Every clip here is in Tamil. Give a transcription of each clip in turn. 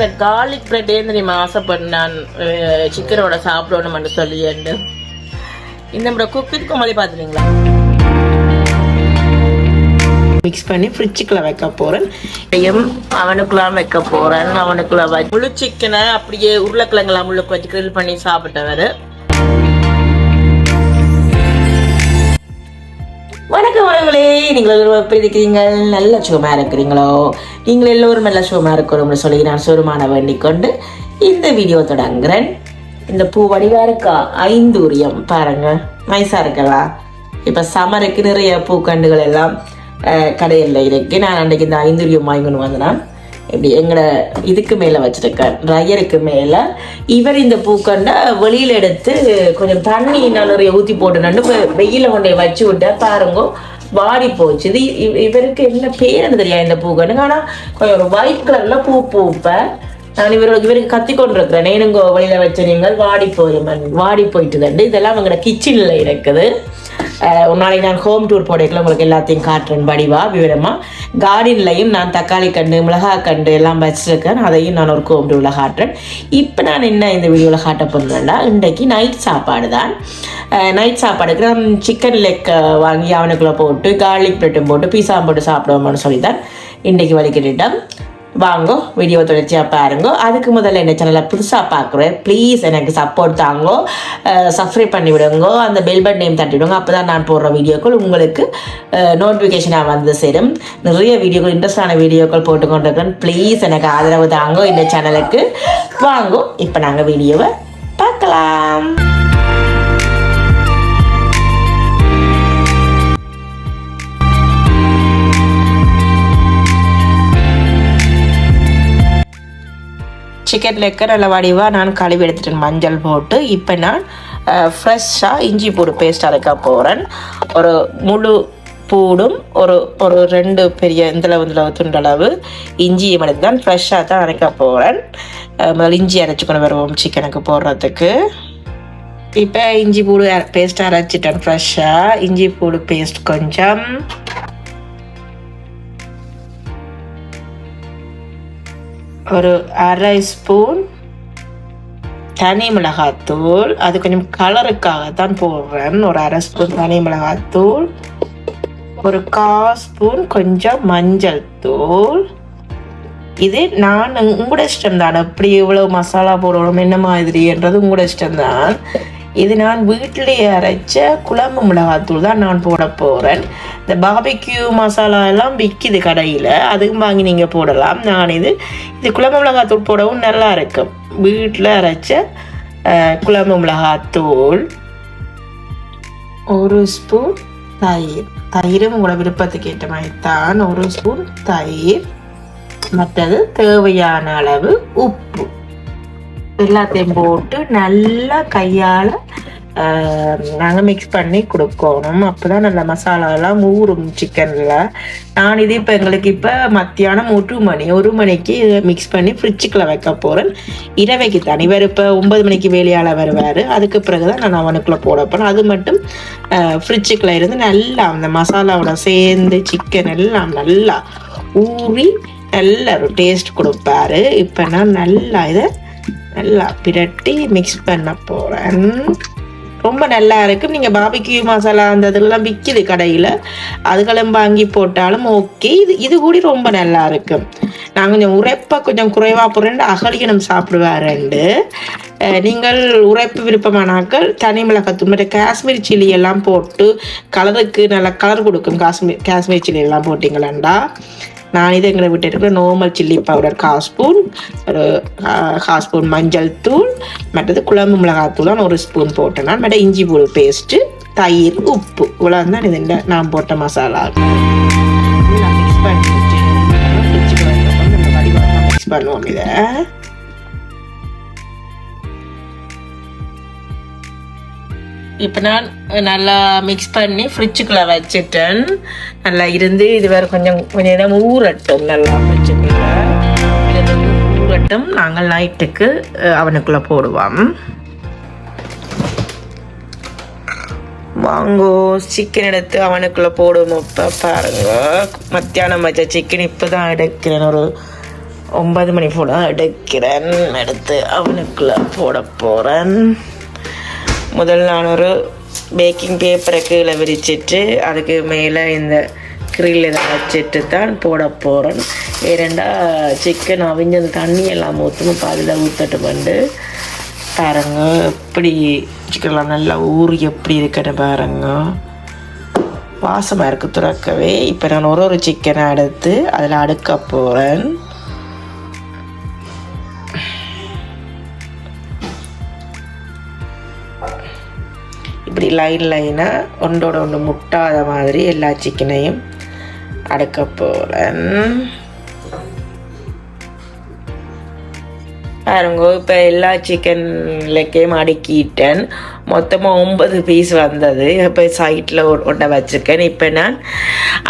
இந்த கார்லிக் பிரெட்டே தெரியுமா ஆசைப்பட்டு நான் சிக்கனோட சாப்பிடணும்னு சொல்லி இந்த முறை குக்கிங் கோமதி பார்த்துருங்களா மிக்ஸ் பண்ணி ஃப்ரிட்ஜுக்குள்ள வைக்க போறேன். எம் அவனுக்குலாம் வைக்க போறேன். அவனுக்குள்ள வை முழு சிக்கனை அப்படியே உருளைக்கிழங்குலாம் முழுக்க வச்சு கிரில் பண்ணி சாப்பிட்டவர். வணக்கம் உறவுகளே. நீங்கள் எப்படி இருக்கிறீங்க. நல்ல சுகமாக இருக்கிறீங்களோ? நீங்கள் எல்லோரும் நல்ல சுகமாக இருக்கணும்னு சொல்லி நான் சுகமான வேண்டிக்கொண்டு இந்த வீடியோ தொடங்குறேன். இந்த பூ வடிவாக இருக்கா ஐந்தூரியம் பாருங்க. நைஸாக இருக்கலாம் இப்போ சமருக்கு நிறைய பூக்கண்டுகள் எல்லாம் கடையில் இருக்கு. நான் அன்றைக்கு இந்த ஐந்தூரியம் வாங்கின்னு வந்தேன். இப்படி எங்களை இதுக்கு மேலே வச்சுருக்கார். ட்ரையருக்கு மேலே. இவர் இந்த பூக்கண்டை வெளியில் எடுத்து கொஞ்சம் தண்ணி நான் நிறைய ஊற்றி நண்டு வெயில கொண்டே வச்சு விட்டா பாருங்க வாடி போச்சு. இது இவருக்கு என்ன பேருன்னு தெரியாது இந்த பூக்கண்டு? ஆனால் கொஞ்சம் ஒரு ஒயிட் கலரில் பூ பூப்பேன் நான் இவருக்கு இவருக்கு கத்தி கொண்டிருக்கிறேன். நேனுங்க வழியில் வச்ச நீங்கள் வாடி போய் வாடி போயிட்டு தண்டு. இதெல்லாம் அவங்களோட கிச்சனில் இருக்குது. ஒரு நாளைக்கு நான் ஹோம் டூர் போடையில் உங்களுக்கு எல்லாத்தையும் காட்டுறேன். வடிவா விவரமாக கார்டன்லையும் நான் தக்காளி கண்டு மிளகாய் கண்டு எல்லாம் வச்சிருக்கேன். அதையும் நான் ஒரு ஹோம் டூரில் காட்டுறேன். இப்போ நான் என்ன இந்த வீடியோவில் காட்ட போகிறேன்னா இன்றைக்கு நைட் சாப்பாடு தான். நைட் சாப்பாடுக்கு நான் சிக்கன் லெக் வாங்கி அவனுக்குள்ளே போட்டு கார்லிக் பிரெட்டும் போட்டு பீஸா போட்டு சாப்பிடுவோம்னு சொல்லி தான் இன்றைக்கு வலிக்கிட்டேன் வாங்கோ வீடியோ தொடர்ச்சியாக பாருங்க. அதுக்கு முதல்ல என்ன சேனலை புதுசாக பார்க்குறேன். ப்ளீஸ் எனக்கு சப்போர்ட் தாங்கோ. சப்ஸ்கிரைப் பண்ணி விடுங்கோ அந்த பெல் பட் நேம் தட்டி விடுங்க அப்போ தான் நான் போடுற வீடியோக்கள் உங்களுக்கு நோட்டிஃபிகேஷனாக வந்து சேரும். நிறைய வீடியோக்கள் இன்ட்ரெஸ்டான வீடியோக்கள் போட்டுக்கொண்டிருக்கேன். ப்ளீஸ் எனக்கு ஆதரவு தாங்கோ இந்த சேனலுக்கு வாங்கோ இப்போ நாங்கள் வீடியோவை பார்க்கலாம். சிக்கன் லெக்க நல்ல வடிவாக நான் கழுவி எடுத்துட்டேன் மஞ்சள் போட்டு இப்போ நான் ஃப்ரெஷ்ஷாக இஞ்சி பூடு பேஸ்ட் அரைக்க போகிறேன் ஒரு முழு பூடும் ஒரு ஒரு ரெண்டு பெரிய இந்தளவு இந்தளவு துண்டளவு இஞ்சியும் எடுத்து தான் ஃப்ரெஷ்ஷாக தான் அரைக்க போகிறேன் முதல்ல இஞ்சி அரைச்சிக்கொண்டு வருவோம் சிக்கனுக்கு போடுறதுக்கு. இப்போ இஞ்சி பூடு பேஸ்ட் அரைச்சிட்டேன் ஃப்ரெஷ்ஷாக இஞ்சி பூடு பேஸ்ட் கொஞ்சம் ஒரு அரை ஸ்பூன் தனி மிளகாத்தூள். அது கொஞ்சம் கலருக்காக தான் போடுறேன். ஒரு அரை ஸ்பூன் தனி மிளகாத்தூள். ஒரு கா ஸ்பூன் கொஞ்சம் மஞ்சள் தூள். இது நான் உங்களோட இஷ்டம் தான் எப்படி மசாலா போடணும் என்ன மாதிரின்றது உங்களோட இஷ்டம் தான் இது நான் வீட்டிலேயே அரைச்ச குழம்பு மிளகாத்தூள் தான் நான் போட போகிறேன் இந்த பாபிக்யூ மசாலா எல்லாம் விற்கிது கடையில் அதுவும் வாங்கி நீங்கள் போடலாம். நான் இது இது குழம்பு மிளகாத்தூள் போடவும் நல்லா இருக்கும் வீட்டில் அரைச்ச குழம்பு மிளகாத்தூள் ஒரு ஸ்பூன் தயிர். தயிரும் உங்களோட விருப்பத்துக்கு ஏற்ற மாதிரி தான். ஒரு ஸ்பூன் தயிர். மற்றது தேவையான அளவு உப்பு. எல்லாத்தையும் போட்டு நல்லா கையால் நாங்கள் மிக்ஸ் பண்ணி கொடுக்கணும். அப்போ தான் நல்ல மசாலாலாம் ஊறும் சிக்கனில் நான் இது இப்போ எங்களுக்கு இப்போ மத்தியானம் ஒரு மணி ஒரு மணிக்கு மிக்ஸ் பண்ணி ஃப்ரிட்ஜுக்குள்ள வைக்க போகிறேன் இரவைக்கு தான் இவர் இப்போ ஒன்பது மணிக்கு வேலையால் வருவார். அதுக்கு பிறகு தான் நான் அவனுக்குள்ளே போட போகிறேன் அது மட்டும் ஃப்ரிட்ஜுக்குள்ளே இருந்து நல்லா அந்த மசாலாவோட சேர்ந்து சிக்கன் எல்லாம் நல்லா ஊறி நல்ல ஒரு டேஸ்ட் கொடுப்பாரு. இப்போ நான் நல்லா இதை நல்லா பிரட்டி மிக்ஸ் பண்ண போகிறேன் ரொம்ப நல்லா இருக்கும் நீங்கள் பாபிக்யூ மசாலா அந்த இதெல்லாம் விற்கிது கடையில். அதுகளும் வாங்கி போட்டாலும் ஓகே இது இது கூட ரொம்ப நல்லா இருக்கும் நான் கொஞ்சம் உரைப்பாக கொஞ்சம் குறைவாக போடுறேன் அகலியனம் சாப்பிடுவாருண்டு ரெண்டு. நீங்கள் உரைப்பு விருப்பமானாக்கள் தனி மிளகாத்தூள் மற்ற காஷ்மீர் சில்லி எல்லாம் போட்டு கலருக்கு நல்லா கலர் கொடுக்கும் காஷ்மீர் காஷ்மீர் சில்லி எல்லாம் போட்டிங்களேண்டா? நான் இது எங்களை விட்டு இருக்கிற நார்மல் சில்லி பவுடர் கால் ஸ்பூன் ஒரு கால் ஸ்பூன் மஞ்சள் தூள் மற்றது குழம்பு மிளகாத்தூள் ஒரு ஸ்பூன் போட்டேன். மற்ற இஞ்சி பூ பேஸ்ட்டு தயிர் உப்பு இவ்வளோ தான் இது இந்த நான் போட்ட மசாலா. மிக்ஸ் மிக்ஸ் பண்ணுவோம் இதை. இப்போ நான் நல்லா மிக்ஸ் பண்ணி ஃப்ரிட்ஜுக்குள்ளே வச்சுட்டேன். நல்லா இருந்து இது வேறு கொஞ்சம் கொஞ்சம் நேரம் ஊறட்டும். நல்லா ஃப்ரிட்ஜுக்குள்ளே ஊறட்டும். நாங்கள் நைட்டுக்கு அவனுக்குள்ளே போடுவோம். வாங்கோ சிக்கன் எடுத்து அவனுக்குள்ளே போடுவோம். இப்போ பாருங்க. மத்தியானம் வச்ச சிக்கன் இப்போ தான் எடுக்கிறேன். ஒரு ஒன்பது மணி போல் எடுக்கிறேன். எடுத்து அவனுக்குள்ளே போட போகிறேன் முதல் நான் ஒரு பேக்கிங் பேப்பரை கீழே விரிச்சிட்டு அதுக்கு மேலே இந்த கிரில் இதை வச்சுட்டு தான் போட போகிறேன் ஏரெண்டா சிக்கன் அவிஞ்ச அந்த தண்ணி எல்லாம் ஊற்றணும் பாதியில் ஊற்றட்டு வந்து பாருங்க எப்படி சிக்கன்லாம் நல்லா ஊறி எப்படி இருக்குன்னு பாருங்க. வாசமாக இருக்குது துறக்கவே. இப்போ நான் ஒரு ஒரு சிக்கனை எடுத்து அதில் அடுக்க போகிறேன் இப்படி லைன் லைனாக ஒன்றோட ஒன்று முட்டாத மாதிரி எல்லா சிக்கனையும் அடுக்க போகிறேன் பாருங்க இப்போ எல்லா சிக்கன் லெக்கையும் அடுக்கிட்டேன். மொத்தமாக ஒன்பது பீஸ் வந்தது. இப்போ சைட்டில் ஒன்றை வச்சுருக்கேன் இப்போ நான்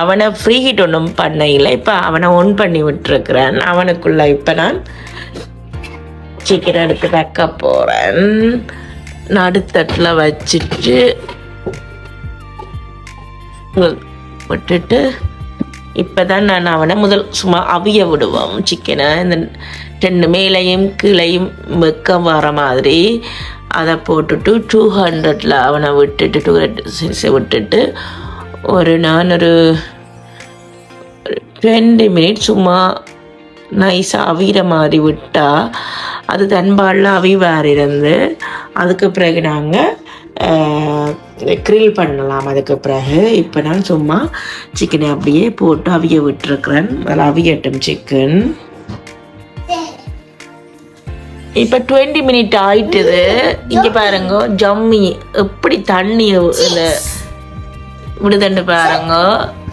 அவனை ஃப்ரீ ஹீட் ஒன்றும் பண்ணையில் இப்போ அவனை ஒன் பண்ணி விட்டுருக்குறேன். அவனுக்குள்ளே இப்போ நான் சிக்கன் எடுத்து வைக்க போகிறேன் நடுத்தட்டில் வச்சுட்டு விட்டுட்டு இப்போ தான் நான் அவனை முதல் சும்மா அவிய விடுவோம். சிக்கனை இந்த ரெண்டு மேலையும் கீழையும் வெக்க வர மாதிரி அதை போட்டுட்டு டூ ஹண்ட்ரடில் அவனை விட்டுட்டு டூ ஹண்ட்ரட் விட்டுட்டு ஒரு நான் ஒரு டுவெண்ட்டி மினிட்ஸ் சும்மா நைஸாக அவிகிற மாதிரி விட்டால் அது தன்பாலில் அவிவார் இருந்து அதுக்கு பிறகு நாங்கள் க்ரில் பண்ணலாம் அதுக்கு பிறகு. இப்போ நான் சும்மா சிக்கனை அப்படியே போட்டு அவிய விட்டுருக்குறேன். அதில் அவியட்டும் சிக்கன் இப்போ டுவெண்ட்டி மினிட் ஆயிட்டுது. இங்கே பாருங்க ஜம்மி. எப்படி தண்ணி இந்த விடுதண்டு பாருங்க.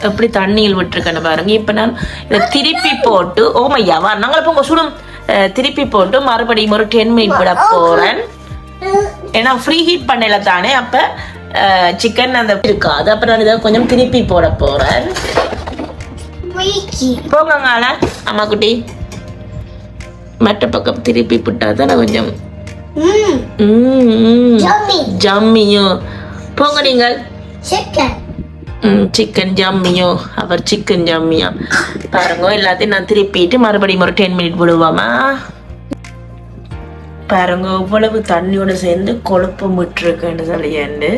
எப்படி தண்ணியில் விட்டுருக்கேன்னு பாருங்க. இப்போ நான் இதை திருப்பி போட்டு ஓமையா வா நாங்கள் இப்போ உங்கள் சுடும் திருப்பி போட்டு மறுபடியும் ஒரு டென் மினிட் விட போகிறேன் ஏன்னா ஃப்ரீ ஹீட் பண்ணல தானே அப்போ சிக்கன் அந்த இருக்காது. அப்போ நான் இதை கொஞ்சம் திருப்பி போட போகிறேன் போங்கங்கால அம்மா குட்டி. மற்ற பக்கம் திருப்பி விட்டா தானே கொஞ்சம் ஜம்மியும் போங்க நீங்கள். சிக்கன் ஜம்மியோ அவர் சிக்கன் ஜம்மியா பாருங்க எல்லாத்தையும் நான் திருப்பிட்டு மறுபடியும் ஒரு டென் மினிட் விடுவாமா? பாருங்க இவ்வளவு தண்ணியோடு சேர்ந்து கொழுப்பு விட்டுருக்குன்னு சொல்லியாண்டு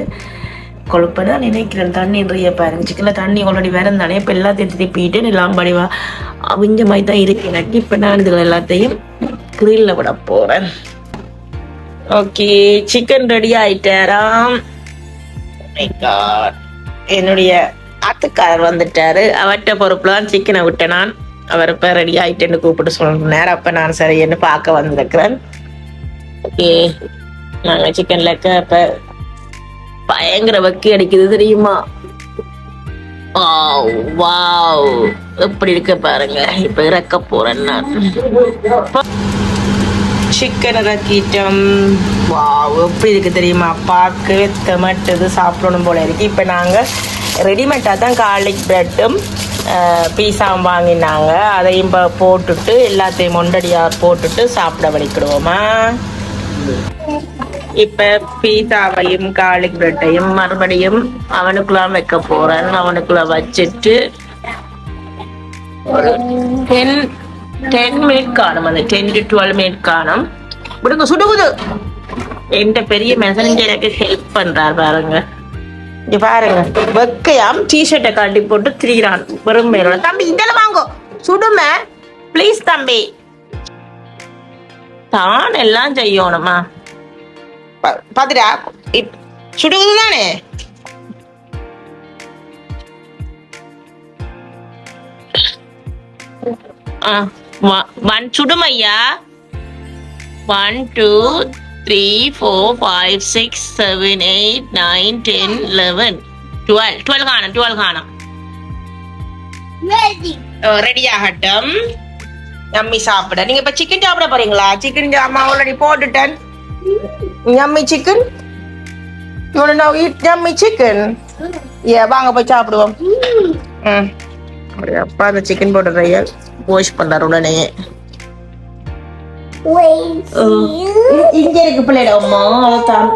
கொழுப்பை தான் நினைக்கிறேன். தண்ணி நிறைய பாருங்க. சிக்கனில் தண்ணி ஆல்ரெடி வேற இருந்தானே இப்போ எல்லாத்தையும் திருப்பிட்டு எல்லாம் படிவா அவிஞ்ச மாதிரி தான் இருக்கு எனக்கு. இப்போ நான் இதுகள் எல்லாத்தையும் கிரில்ல விட போறேன். ஓகே சிக்கன் ரெடி ஆயிட்டாராம். Oh என்னுடைய ஆத்துக்காரர் வந்துட்டாரு. அவர்கிட்ட பொறுப்புல தான் சிக்கனை விட்டேன் நான். அவர் இப்போ ரெடி ஆயிட்டேன்னு கூப்பிட்டு சொன்னார் அப்போ நான் சரி என்ன பார்க்க வந்திருக்கிறேன். ஓகே நாங்க சிக்கன் லெக்க இப்போ பயங்கர வக்கி அடிக்குது தெரியுமா? Wow wow. எப்படி இருக்கு பாருங்க. இப்போ இறக்க போறேன் நான். சிக்கன் இறக்கிட்டோம். வாவ் எப்படி இருக்கு தெரியுமா? பார்க்கவே தெமட்டது சாப்பிடணும் போல இருக்கு. இப்போ நாங்கள் ரெடிமேடாக தான் கார்லிக் ப்ரெட்டும் பீஸாவும் வாங்கினாங்க. அதையும் இப்போ போட்டுட்டு எல்லாத்தையும் ஒண்டடியாக போட்டுட்டு சாப்பிட வலிக்கிடுவோமா? இப்போ பீஸாவையும் கார்லிக் ப்ரெட்டையும் மறுபடியும் அவனுக்குள்ள வைக்க போகிறேன் அவனுக்குள்ள வச்சுட்டு ஒரு டென் டென் மினிட் காணும் அது. டென் டு டுவெல் மினிட் காணும். விடுங்க சுடுகுது எந்த பெரிய இங்க எனக்கு ஹெல்ப் பண்றார் பாருங்க. இங்க பாருங்க. வெக்கையாம் டிஷர்ட்டை காட்டி போட்டு திரிகிறான் வெறும் மேலோட. தம்பி இதெல்லாம் வாங்கோ. சுடுமே. ப்ளீஸ் தம்பி. தான் எல்லாம் செய்யணுமா பாத்துடா. சுடுகுது தானே ஒன் சுடுமையா? One two three four five six seven eight nine ten eleven. Twelve. Twelve காணும் டுவெல் காணும். Ready. ரெடி ஆகட்டும் யம்மி சாப்பிட. நீங்க இப்ப சிக்கன் சாப்பிட போறீங்களா? சிக்கன் அம்மா ஆல்ரெடி போட்டுட்டேன். Yummy chicken you want now eat yummy chicken ஏ வாங்க போய் சாப்பிடுவோம். ம். அப்படியே அப்பா அந்த சிக்கன் போடுறதைய வாஷ் பண்றாரு உடனே. இங்க இருக்கு பிள்ளைட அம்மா அதான்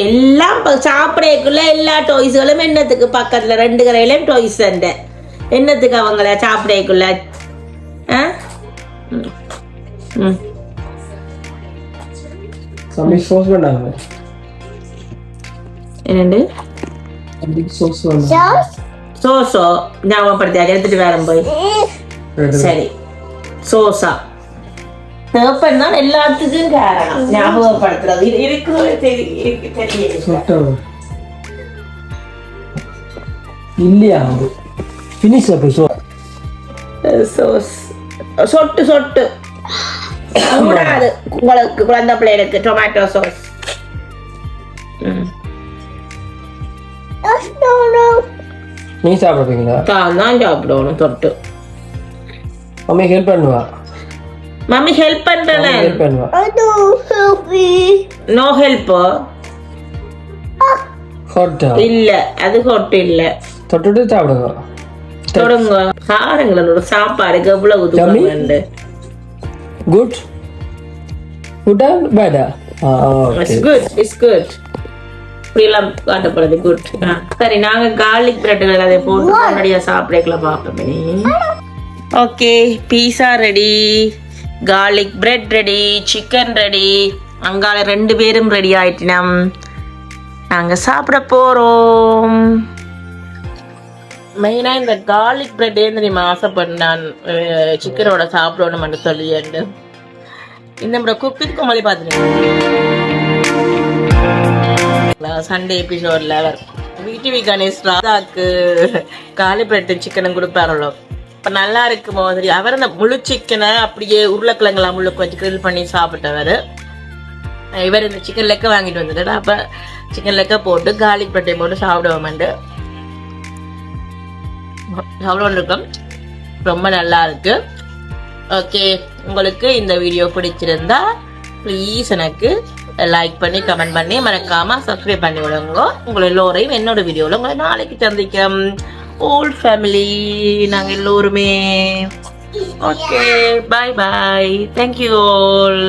எல்லாம் சாப்பிடக்குள்ள எல்லா டாய்ஸ்களும் என்னத்துக்கு? பக்கத்துல ரெண்டு கரையிலும் டாய்ஸ் அந்த என்னத்துக்கு அவங்கள சாப்பிடக்குள்ள ஆ? ம். ம் தம்பி சோஸ் பண்ணாங்க என்னண்டு தம்பிக்கு சோஸ் பண்ணாங்க Sauce. சோசோ ஞாபகப்படுத்தி எடுத்துட்டு வரேன் போய் சரி சோசா தேப்பன் தான் எல்லாத்துக்கும் காரணம் ஞாபகப்படுத்துறது இது இருக்கிறது தெரி இருக்கு தெரியுது சொட்டை இல்லையா அது ஃபினிஷ் அப்போ சோ சோஸ் சொட்டு சொட்டு. கூடாது. உங்களுக்கு குழந்தை பிள்ளைகளுக்கு டொமேட்டோ சோஸ். நீ சாப்பிடுறீங்களா? தான் தான் சாப்பிடணும் தொட்டு மம்மி ஹெல்ப் பண்ணுவா? மம்மி ஹெல்ப் பண்றேன் ஹெல்ப் பண்ணுவா. No help. ஹாட்டா? இல்ல அது ஹொட்டு இல்ல. தொட்டுட்டு சாப்பிடுங்க. தொடங்க சாருங்களோட சாப்பாடுக்கு எவ்வளவு Yummy? தூரம் குட் குட்டா பேடா இட்ஸ் குட் இட்ஸ் குட் காட்டப்படுது குட் சரி நாங்க கார்லிக் பிரெட்டுகள் அதை போட்டு முன்னாடியா சாப்பிடக்கலாம் பார்ப்போம் okay pizza ready garlic bread ready chicken ready அங்கால ரெண்டு பேரும் ரெடி ஆயிட்டினம் நாங்க சாப்பிட போறோம் மெயினாக இந்த கார்லிக் பிரெட்டே தெரியுமா ஆசைப்பட்டு நான் சிக்கனோட சாப்பிடணும்னு சொல்லி இந்த முறை குக்கிங் கோமலி பார்த்துருக்கேன் சண்டே எபிசோட்ல அவர் விடிவி கணேஷ் ராதாக்கு காலி பிரெட்டு சிக்கனும் கொடுப்பாரோ இப்போ நல்லா இருக்கும் மாதிரி. அவர் அந்த முழு சிக்கனை அப்படியே உருளைக்கிழங்குலாம் முழுக்க வச்சு கிரில் பண்ணி சாப்பிட்டவர். இவர் இந்த சிக்கன் லெக்க வாங்கிட்டு வந்துட்டு அப்போ சிக்கன் லெக்க போட்டு கார்லிக் பிரெட்டை போட்டு சாப்பிடுவோம்ண்டு. அவ்வளோ இருக்கோம் ரொம்ப நல்லா இருக்கு. ஓகே உங்களுக்கு இந்த வீடியோ பிடிச்சிருந்தா ப்ளீஸ் எனக்கு லைக் பண்ணி கமெண்ட் பண்ணி மறக்காம சப்ஸ்கிரைப் பண்ணி விடுங்க. உங்களை எல்லோரையும் என்னோட வீடியோவில் உங்களை நாளைக்கு சந்திக்கும். ஓல்ட் ஃபேமிலி நாங்கள் எல்லோருமே. Okay bye bye thank you all